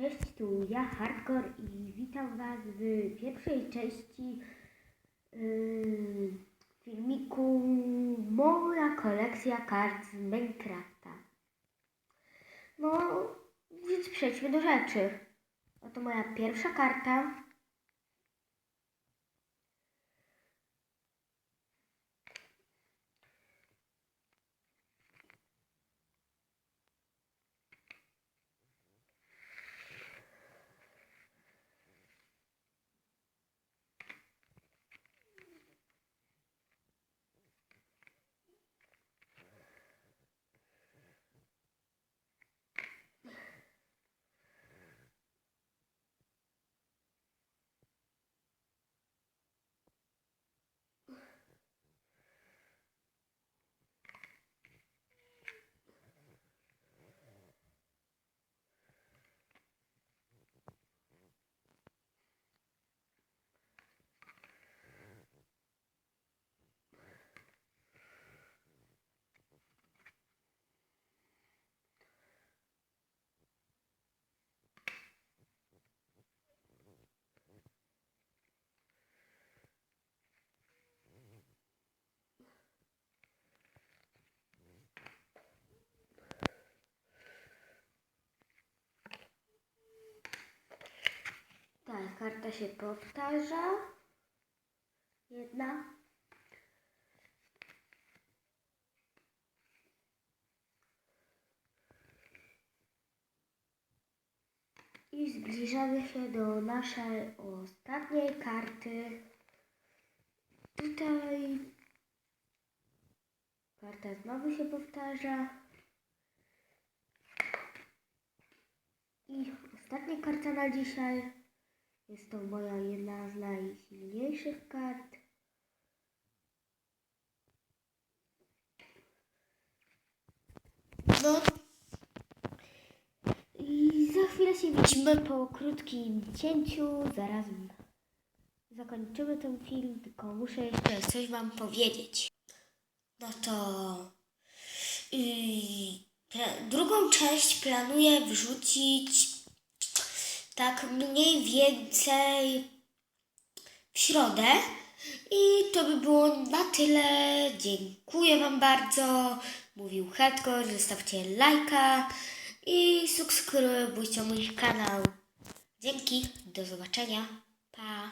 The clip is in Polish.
Cześć, tu ja Hardcore i witam Was w pierwszej części yy, filmiku Moja kolekcja kart z Minecrafta. No, więc przejdźmy do rzeczy. Oto moja pierwsza karta. Tak, karta się powtarza. Jedna. I zbliżamy się do naszej ostatniej karty. Tutaj karta znowu się powtarza. I ostatnia karta na dzisiaj. Jest to moja jedna z najsilniejszych kart. No. I za chwilę się widzimy po krótkim cięciu. Zaraz zakończymy ten film, tylko muszę jeszcze coś Wam powiedzieć. No to yy, drugą część planuję wrzucić tak mniej więcej w środę. I to by było na tyle. Dziękuję Wam bardzo. Mówił Hardcore. Zostawcie lajka i subskrybujcie mój kanał. Dzięki. Do zobaczenia. Pa.